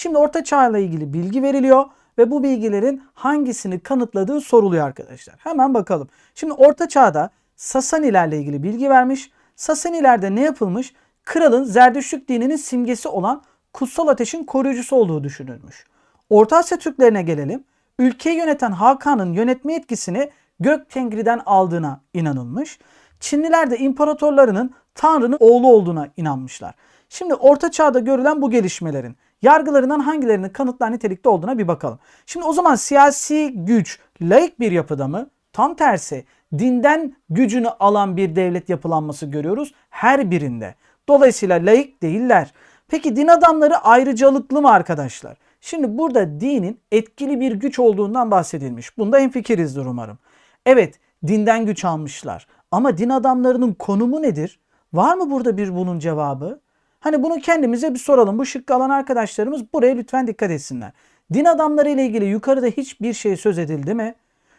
Şimdi Orta Çağ ile ilgili bilgi veriliyor ve bu bilgilerin hangisini kanıtladığı soruluyor arkadaşlar. Hemen bakalım. Şimdi Orta Çağ'da Sasanilerle ilgili bilgi vermiş. Sasanilerde ne yapılmış? Kralın Zerdüştlük dininin simgesi olan kutsal ateşin koruyucusu olduğu düşünülmüş. Orta Asya Türklerine gelelim. Ülkeyi yöneten Hakan'ın yönetme etkisini Gök Tengri'den aldığına inanılmış. Çinliler de imparatorlarının Tanrı'nın oğlu olduğuna inanmışlar. Şimdi Orta Çağ'da görülen bu gelişmelerin yargılarından hangilerinin kanıtlar nitelikte olduğuna bir bakalım. Şimdi o zaman siyasi güç laik bir yapıda mı? Tam tersi dinden gücünü alan bir devlet yapılanması görüyoruz her birinde. Dolayısıyla laik değiller. Peki din adamları ayrıcalıklı mı arkadaşlar? Şimdi burada dinin etkili bir güç olduğundan bahsedilmiş. Bunda hemfikirizdir umarım. Evet dinden güç almışlar. Ama din adamlarının konumu nedir? Var mı burada bir bunun cevabı? Hani bunu kendimize bir soralım. Bu şıkkı alan arkadaşlarımız buraya lütfen dikkat etsinler. Din adamları ile ilgili yukarıda hiçbir şey söz edildi mi?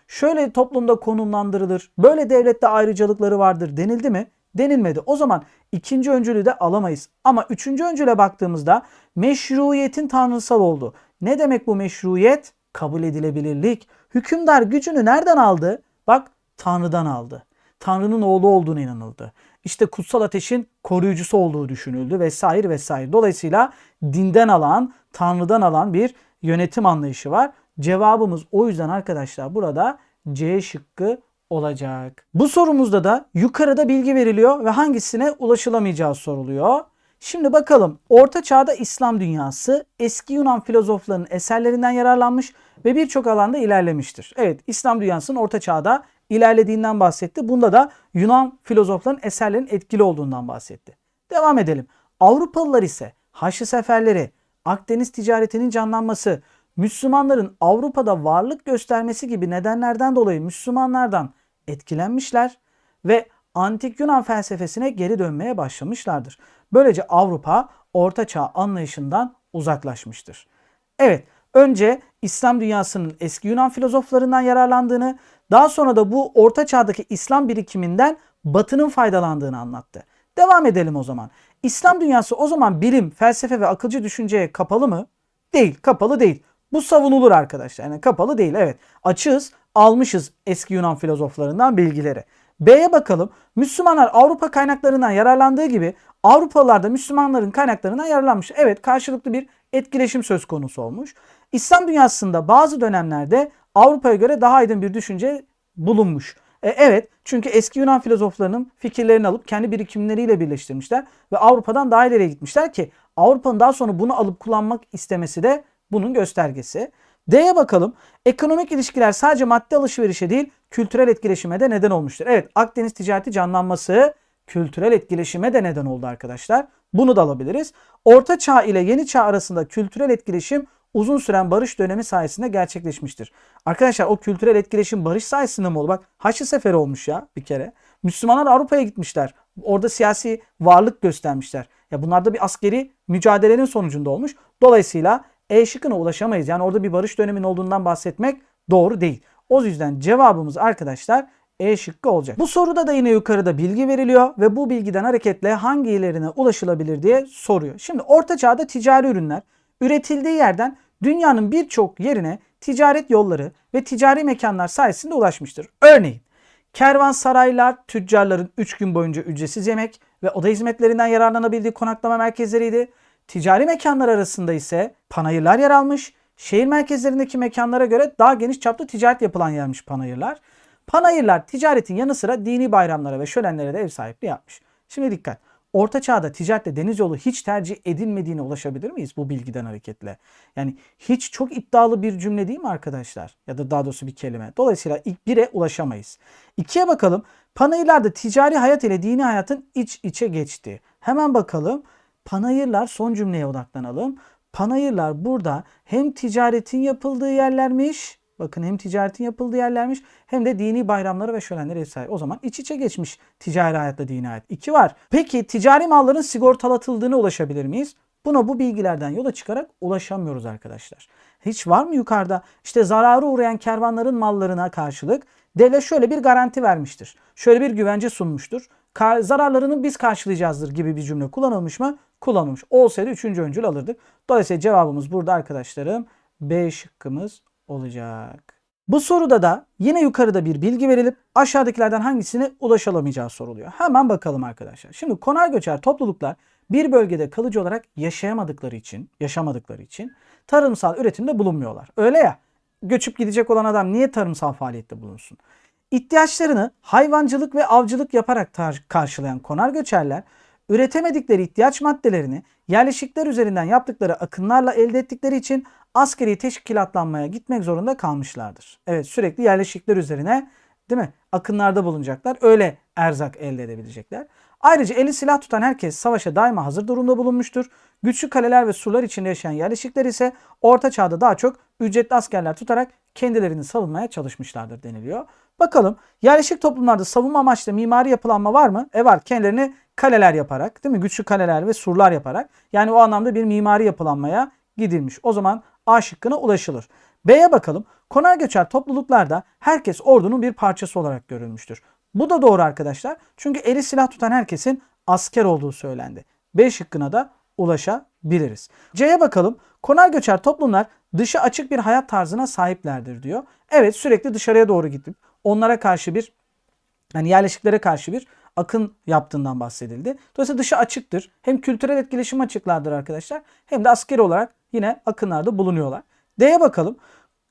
Şöyle toplumda konumlandırılır, böyle devlette ayrıcalıkları vardır denildi mi? Denilmedi. O zaman ikinci öncülü de alamayız. Ama üçüncü öncüle baktığımızda meşruiyetin tanrısal oldu. Ne demek bu meşruiyet? Kabul edilebilirlik. Hükümdar gücünü nereden aldı? Bak Tanrı'dan aldı. Tanrı'nın oğlu olduğunu inanıldı. İşte kutsal ateşin koruyucusu olduğu düşünüldü vesaire vesaire. Dolayısıyla dinden alan, Tanrı'dan alan bir yönetim anlayışı var. Cevabımız o yüzden arkadaşlar burada C şıkkı olacak. Bu sorumuzda da yukarıda bilgi veriliyor ve hangisine ulaşılamayacağı soruluyor. Şimdi bakalım Orta Çağ'da İslam dünyası eski Yunan filozoflarının eserlerinden yararlanmış ve birçok alanda ilerlemiştir. Evet İslam dünyasının Orta Çağ'da ilerlediğinden bahsetti. Bunda da Yunan filozofların eserlerinin etkili olduğundan bahsetti. Devam edelim. Avrupalılar ise Haçlı seferleri, Akdeniz ticaretinin canlanması, Müslümanların Avrupa'da varlık göstermesi gibi nedenlerden dolayı Müslümanlardan etkilenmişler ve antik Yunan felsefesine geri dönmeye başlamışlardır. Böylece Avrupa Orta Çağ anlayışından uzaklaşmıştır. Evet, önce İslam dünyasının eski Yunan filozoflarından yararlandığını, daha sonra da bu Orta Çağ'daki İslam birikiminden Batı'nın faydalandığını anlattı. Devam edelim o zaman. İslam dünyası o zaman bilim, felsefe ve akılcı düşünceye kapalı mı? Değil, kapalı değil. Bu savunulur arkadaşlar. Yani kapalı değil evet. Açığız, almışız eski Yunan filozoflarından bilgileri. B'ye bakalım. Müslümanlar Avrupa kaynaklarından yararlandığı gibi Avrupalılar da Müslümanların kaynaklarından yararlanmış. Evet karşılıklı bir etkileşim söz konusu olmuş. İslam dünyasında bazı dönemlerde Avrupa'ya göre daha aydın bir düşünce bulunmuş. E, evet çünkü eski Yunan filozoflarının fikirlerini alıp kendi birikimleriyle birleştirmişler ve Avrupa'dan daha ileriye gitmişler ki Avrupa'nın daha sonra bunu alıp kullanmak istemesi de bunun göstergesi. D'ye bakalım. Ekonomik ilişkiler sadece maddi alışverişe değil kültürel etkileşime de neden olmuştur. Evet Akdeniz ticareti canlanması kültürel etkileşime de neden oldu arkadaşlar. Bunu da alabiliriz. Orta Çağ ile Yeni Çağ arasında kültürel etkileşim uzun süren barış dönemi sayesinde gerçekleşmiştir. Arkadaşlar o kültürel etkileşim barış sayesinde mi oldu? Bak Haçlı Seferi olmuş ya bir kere. Müslümanlar Avrupa'ya gitmişler. Orada siyasi varlık göstermişler. Ya bunlar da bir askeri mücadelenin sonucunda olmuş. Dolayısıyla E şıkkına ulaşamayız. Yani orada bir barış döneminin olduğundan bahsetmek doğru değil. O yüzden cevabımız arkadaşlar E şıkkı olacak. Bu soruda da yine yukarıda bilgi veriliyor ve bu bilgiden hareketle hangilerine ulaşılabilir diye soruyor. Şimdi orta çağda ticari ürünler üretildiği yerden dünyanın birçok yerine ticaret yolları ve ticari mekanlar sayesinde ulaşmıştır. Örneğin kervansaraylar tüccarların 3 gün boyunca ücretsiz yemek ve oda hizmetlerinden yararlanabildiği konaklama merkezleriydi. Ticari mekanlar arasında ise panayırlar yer almış. Şehir merkezlerindeki mekanlara göre daha geniş çaplı ticaret yapılan yermiş panayırlar. Panayırlar ticaretin yanı sıra dini bayramlara ve şölenlere de ev sahipliği yapmış. Şimdi dikkat. Orta çağda ticaretle deniz yolu hiç tercih edilmediğine ulaşabilir miyiz bu bilgiden hareketle? Yani hiç çok iddialı bir cümle değil mi arkadaşlar? Ya da daha doğrusu bir kelime. Dolayısıyla ilk bire ulaşamayız. İkiye bakalım. Panayırlarda ticari hayat ile dini hayatın iç içe geçti. Hemen bakalım. Panayırlar son cümleye odaklanalım. Panayırlar burada hem ticaretin yapıldığı yerlermiş Bakın hem ticaretin yapıldığı yerlermiş hem de dini bayramları ve şölenlere ev sahibi. O zaman iç içe geçmiş ticari hayatla dini hayat. İki var. Peki ticari malların sigortalatıldığına ulaşabilir miyiz? Buna bu bilgilerden yola çıkarak ulaşamıyoruz arkadaşlar. Hiç var mı yukarıda? İşte zararı uğrayan kervanların mallarına karşılık devlet şöyle bir garanti vermiştir. Şöyle bir güvence sunmuştur. Zararlarını biz karşılayacağızdır gibi bir cümle kullanılmış mı? kullanılmış. Olsaydı üçüncü öncül alırdık. Dolayısıyla cevabımız burada arkadaşlarım B şıkkımız olacak. Bu soruda da yine yukarıda bir bilgi verilip aşağıdakilerden hangisine ulaşılamayacağı soruluyor. Hemen bakalım arkadaşlar. Şimdi konar göçer topluluklar bir bölgede kalıcı olarak yaşayamadıkları için, yaşamadıkları için tarımsal üretimde bulunmuyorlar. Öyle ya. Göçüp gidecek olan adam niye tarımsal faaliyette bulunsun? İhtiyaçlarını hayvancılık ve avcılık yaparak karşılayan konar göçerler üretemedikleri ihtiyaç maddelerini yerleşikler üzerinden yaptıkları akınlarla elde ettikleri için askeri teşkilatlanmaya gitmek zorunda kalmışlardır. Evet sürekli yerleşikler üzerine değil mi? Akınlarda bulunacaklar. Öyle erzak elde edebilecekler. Ayrıca eli silah tutan herkes savaşa daima hazır durumda bulunmuştur. Güçlü kaleler ve surlar içinde yaşayan yerleşikler ise orta çağda daha çok ücretli askerler tutarak kendilerini savunmaya çalışmışlardır deniliyor. Bakalım yerleşik toplumlarda savunma amaçlı mimari yapılanma var mı? E var. Kendilerini kaleler yaparak, değil mi? Güçlü kaleler ve surlar yaparak. Yani o anlamda bir mimari yapılanmaya gidilmiş. O zaman A şıkkına ulaşılır. B'ye bakalım. Konar göçer topluluklarda herkes ordunun bir parçası olarak görülmüştür. Bu da doğru arkadaşlar. Çünkü eli silah tutan herkesin asker olduğu söylendi. B şıkkına da ulaşabiliriz. C'ye bakalım. Konar göçer toplumlar dışı açık bir hayat tarzına sahiplerdir diyor. Evet sürekli dışarıya doğru gidip onlara karşı bir yani yerleşiklere karşı bir akın yaptığından bahsedildi. Dolayısıyla dışı açıktır. Hem kültürel etkileşim açıklardır arkadaşlar hem de askeri olarak yine akınlarda bulunuyorlar. D'ye bakalım.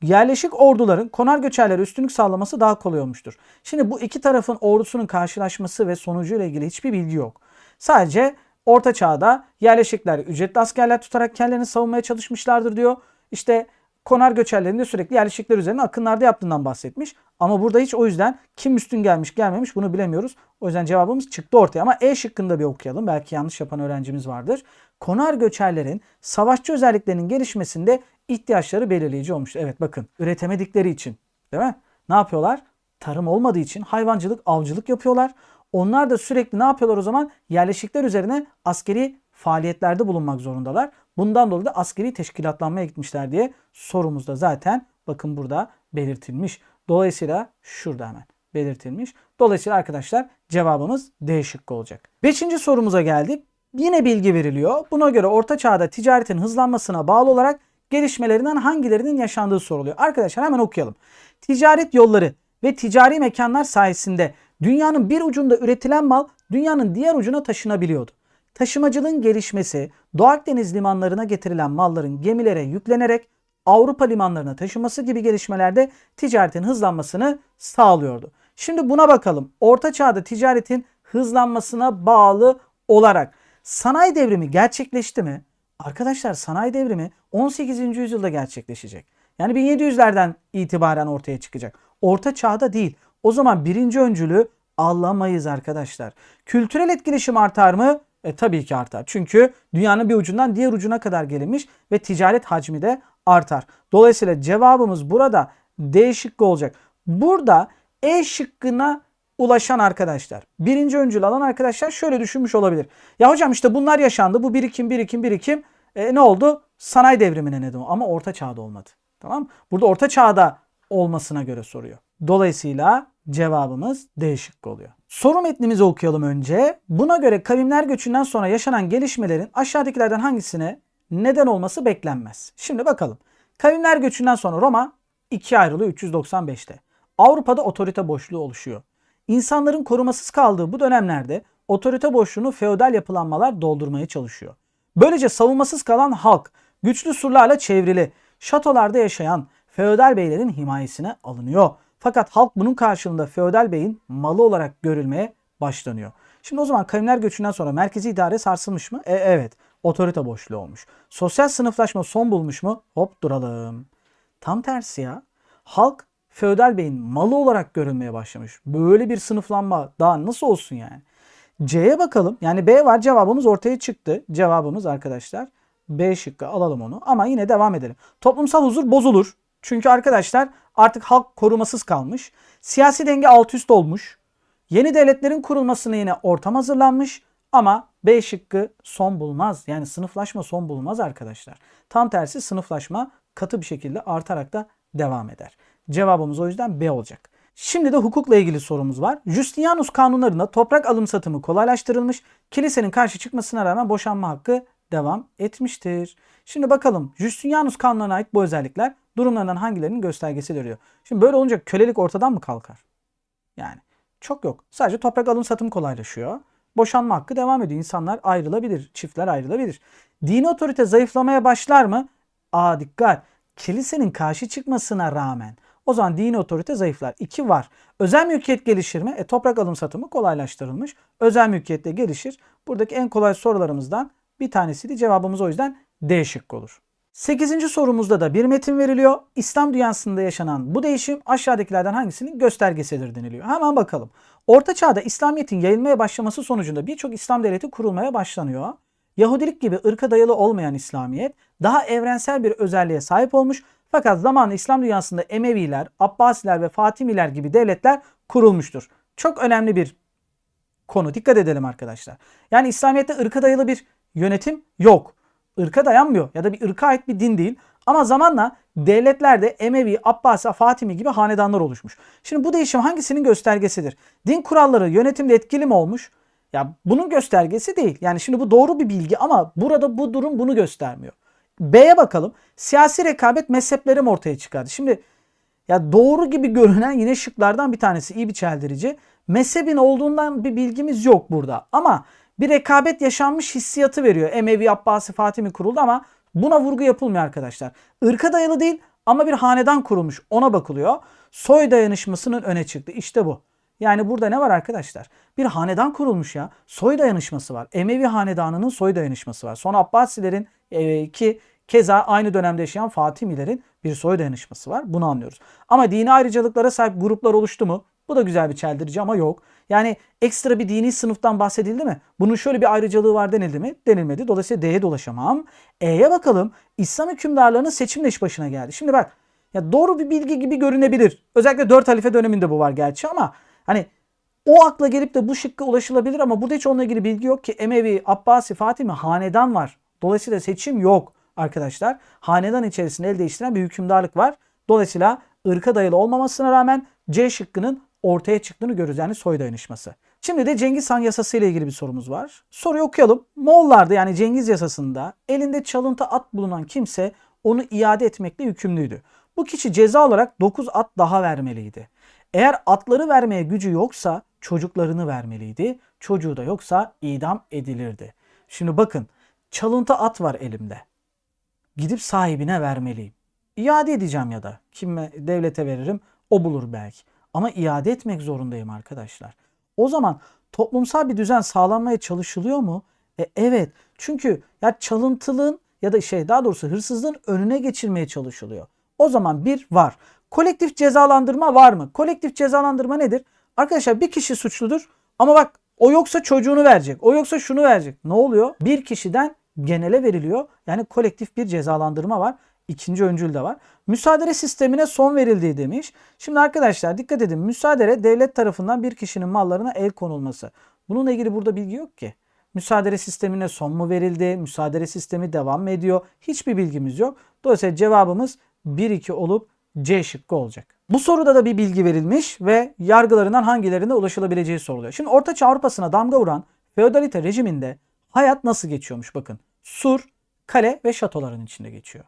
Yerleşik orduların konar göçerlere üstünlük sağlaması daha kolay olmuştur. Şimdi bu iki tarafın ordusunun karşılaşması ve sonucuyla ilgili hiçbir bilgi yok. Sadece Orta Çağ'da yerleşikler ücretli askerler tutarak kendilerini savunmaya çalışmışlardır diyor. İşte konar göçerlerin de sürekli yerleşikler üzerine akınlarda yaptığından bahsetmiş. Ama burada hiç o yüzden kim üstün gelmiş gelmemiş bunu bilemiyoruz. O yüzden cevabımız çıktı ortaya ama E şıkkında bir okuyalım. Belki yanlış yapan öğrencimiz vardır. Konar göçerlerin savaşçı özelliklerinin gelişmesinde ihtiyaçları belirleyici olmuş. Evet bakın üretemedikleri için değil mi? Ne yapıyorlar? Tarım olmadığı için hayvancılık, avcılık yapıyorlar. Onlar da sürekli ne yapıyorlar o zaman? Yerleşikler üzerine askeri faaliyetlerde bulunmak zorundalar. Bundan dolayı da askeri teşkilatlanmaya gitmişler diye sorumuzda zaten bakın burada belirtilmiş. Dolayısıyla şurada hemen belirtilmiş. Dolayısıyla arkadaşlar cevabımız D şıkkı olacak. Beşinci sorumuza geldik. Yine bilgi veriliyor. Buna göre Orta Çağ'da ticaretin hızlanmasına bağlı olarak gelişmelerinden hangilerinin yaşandığı soruluyor. Arkadaşlar hemen okuyalım. Ticaret yolları ve ticari mekanlar sayesinde dünyanın bir ucunda üretilen mal dünyanın diğer ucuna taşınabiliyordu. Taşımacılığın gelişmesi Doğu Akdeniz limanlarına getirilen malların gemilere yüklenerek Avrupa limanlarına taşıması gibi gelişmelerde ticaretin hızlanmasını sağlıyordu. Şimdi buna bakalım. Orta Çağ'da ticaretin hızlanmasına bağlı olarak sanayi devrimi gerçekleşti mi? Arkadaşlar sanayi devrimi 18. yüzyılda gerçekleşecek. Yani 1700'lerden itibaren ortaya çıkacak. Orta çağda değil. O zaman birinci öncülü alamayız arkadaşlar. Kültürel etkileşim artar mı? E tabii ki artar. Çünkü dünyanın bir ucundan diğer ucuna kadar gelinmiş ve ticaret hacmi de artar. Dolayısıyla cevabımız burada D şıkkı olacak. Burada E şıkkına ulaşan arkadaşlar, birinci öncül alan arkadaşlar şöyle düşünmüş olabilir. Ya hocam işte bunlar yaşandı. Bu birikim, birikim, birikim. E, ne oldu? Sanayi devrimine neden oldu. Ama orta çağda olmadı. Tamam Burada orta çağda olmasına göre soruyor. Dolayısıyla cevabımız D şıkkı oluyor. Soru metnimizi okuyalım önce. Buna göre kavimler göçünden sonra yaşanan gelişmelerin aşağıdakilerden hangisine neden olması beklenmez. Şimdi bakalım. Kavimler göçünden sonra Roma ikiye ayrılıyor 395'te. Avrupa'da otorite boşluğu oluşuyor. İnsanların korumasız kaldığı bu dönemlerde otorite boşluğunu feodal yapılanmalar doldurmaya çalışıyor. Böylece savunmasız kalan halk güçlü surlarla çevrili şatolarda yaşayan feodal beylerin himayesine alınıyor. Fakat halk bunun karşılığında feodal beyin malı olarak görülmeye başlanıyor. Şimdi o zaman kavimler göçünden sonra merkezi idare sarsılmış mı? E, evet. Otorite boşluğu olmuş. Sosyal sınıflaşma son bulmuş mu? Hop duralım. Tam tersi ya. Halk feodal beyin malı olarak görülmeye başlamış. Böyle bir sınıflanma daha nasıl olsun yani? C'ye bakalım. Yani B var cevabımız ortaya çıktı. Cevabımız arkadaşlar B şıkkı alalım onu. Ama yine devam edelim. Toplumsal huzur bozulur. Çünkü arkadaşlar artık halk korumasız kalmış. Siyasi denge alt üst olmuş. Yeni devletlerin kurulmasına yine ortam hazırlanmış. Ama B şıkkı son bulmaz. Yani sınıflaşma son bulmaz arkadaşlar. Tam tersi sınıflaşma katı bir şekilde artarak da devam eder. Cevabımız o yüzden B olacak. Şimdi de hukukla ilgili sorumuz var. Justinianus kanunlarında toprak alım satımı kolaylaştırılmış. Kilisenin karşı çıkmasına rağmen boşanma hakkı devam etmiştir. Şimdi bakalım Justinianus kanunlarına ait bu özellikler durumlarından hangilerinin göstergesidir diyor. Şimdi böyle olunca kölelik ortadan mı kalkar? Yani çok yok. Sadece toprak alım satım kolaylaşıyor. Boşanma hakkı devam ediyor. İnsanlar ayrılabilir, çiftler ayrılabilir. Dini otorite zayıflamaya başlar mı? Aa dikkat. Kilisenin karşı çıkmasına rağmen o zaman dini otorite zayıflar. İki var. Özel mülkiyet gelişir mi? E, toprak alım satımı kolaylaştırılmış. Özel mülkiyet de gelişir. Buradaki en kolay sorularımızdan bir tanesiydi. Cevabımız o yüzden D şıkkı olur. 8. sorumuzda da bir metin veriliyor. İslam dünyasında yaşanan bu değişim aşağıdakilerden hangisinin göstergesidir deniliyor. Hemen bakalım. Orta Çağ'da İslamiyet'in yayılmaya başlaması sonucunda birçok İslam devleti kurulmaya başlanıyor. Yahudilik gibi ırka dayalı olmayan İslamiyet daha evrensel bir özelliğe sahip olmuş fakat zamanla İslam dünyasında Emeviler, Abbasiler ve Fatimiler gibi devletler kurulmuştur. Çok önemli bir konu. Dikkat edelim arkadaşlar. Yani İslamiyet'te ırka dayalı bir yönetim yok. Irka dayanmıyor ya da bir ırka ait bir din değil. Ama zamanla devletlerde Emevi, Abbasi, Fatimi gibi hanedanlar oluşmuş. Şimdi bu değişim hangisinin göstergesidir? Din kuralları yönetimde etkili mi olmuş? Ya bunun göstergesi değil. Yani şimdi bu doğru bir bilgi ama burada bu durum bunu göstermiyor. B'ye bakalım. Siyasi rekabet mezheplerim ortaya çıkardı. Şimdi ya doğru gibi görünen yine şıklardan bir tanesi iyi bir çeldirici. Mezhebin olduğundan bir bilgimiz yok burada. Ama bir rekabet yaşanmış hissiyatı veriyor. Emevi, Abbasi, Fatimi kuruldu ama buna vurgu yapılmıyor arkadaşlar. Irka dayalı değil ama bir hanedan kurulmuş. Ona bakılıyor. Soy dayanışmasının öne çıktı. İşte bu. Yani burada ne var arkadaşlar? Bir hanedan kurulmuş ya. Soy dayanışması var. Emevi hanedanının soy dayanışması var. Sonra Abbasilerin e, ki keza aynı dönemde yaşayan Fatimilerin bir soy dayanışması var. Bunu anlıyoruz. Ama dini ayrıcalıklara sahip gruplar oluştu mu? Bu da güzel bir çeldirici ama yok. Yani ekstra bir dini sınıftan bahsedildi mi? Bunun şöyle bir ayrıcalığı var denildi mi? Denilmedi. Dolayısıyla D'ye dolaşamam. E'ye bakalım. İslam hükümdarlarının seçimle iş başına geldi. Şimdi bak ya doğru bir bilgi gibi görünebilir. Özellikle 4 halife döneminde bu var gerçi ama hani o akla gelip de bu şıkka ulaşılabilir ama burada hiç onunla ilgili bilgi yok ki Emevi, Abbasi, Fatimi hanedan var. Dolayısıyla seçim yok arkadaşlar. Hanedan içerisinde el değiştiren bir hükümdarlık var. Dolayısıyla ırka dayalı olmamasına rağmen C şıkkının ortaya çıktığını görürüz. Yani soy dayanışması. Şimdi de Cengiz Han yasası ile ilgili bir sorumuz var. Soruyu okuyalım. Moğollarda yani Cengiz yasasında elinde çalıntı at bulunan kimse onu iade etmekle yükümlüydü. Bu kişi ceza olarak 9 at daha vermeliydi. Eğer atları vermeye gücü yoksa çocuklarını vermeliydi. Çocuğu da yoksa idam edilirdi. Şimdi bakın çalıntı at var elimde. Gidip sahibine vermeliyim. İade edeceğim ya da kime devlete veririm o bulur belki. Ama iade etmek zorundayım arkadaşlar. O zaman toplumsal bir düzen sağlanmaya çalışılıyor mu? E, evet. Çünkü ya çalıntılığın ya da şey daha doğrusu hırsızlığın önüne geçirmeye çalışılıyor. O zaman bir var. Kolektif cezalandırma var mı? Kolektif cezalandırma nedir? Arkadaşlar bir kişi suçludur ama bak o yoksa çocuğunu verecek. O yoksa şunu verecek. Ne oluyor? Bir kişiden genele veriliyor. Yani kolektif bir cezalandırma var. İkinci öncül de var. Müsaade sistemine son verildiği demiş. Şimdi arkadaşlar dikkat edin. Müsaade devlet tarafından bir kişinin mallarına el konulması. Bununla ilgili burada bilgi yok ki. Müsaade sistemine son mu verildi? Müsaade sistemi devam mı ediyor? Hiçbir bilgimiz yok. Dolayısıyla cevabımız 1-2 olup C şıkkı olacak. Bu soruda da bir bilgi verilmiş ve yargılarından hangilerine ulaşılabileceği soruluyor. Şimdi Orta Çağ Avrupa'sına damga vuran feodalite rejiminde hayat nasıl geçiyormuş bakın. Sur, kale ve şatoların içinde geçiyor.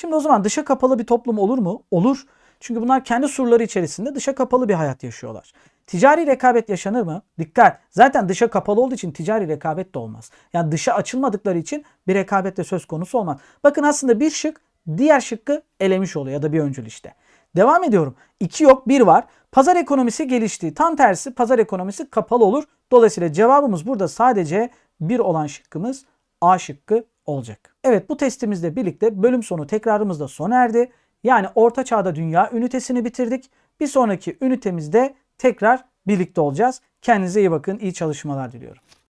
Şimdi o zaman dışa kapalı bir toplum olur mu? Olur. Çünkü bunlar kendi surları içerisinde dışa kapalı bir hayat yaşıyorlar. Ticari rekabet yaşanır mı? Dikkat. Zaten dışa kapalı olduğu için ticari rekabet de olmaz. Yani dışa açılmadıkları için bir rekabet de söz konusu olmaz. Bakın aslında bir şık diğer şıkkı elemiş oluyor ya da bir öncül işte. Devam ediyorum. 2 yok 1 var. Pazar ekonomisi gelişti. Tam tersi pazar ekonomisi kapalı olur. Dolayısıyla cevabımız burada sadece 1 olan şıkkımız A şıkkı olacak. Evet bu testimizle birlikte bölüm sonu tekrarımız da sona erdi. Yani Orta Çağ'da Dünya ünitesini bitirdik. Bir sonraki ünitemizde tekrar birlikte olacağız. Kendinize iyi bakın. İyi çalışmalar diliyorum.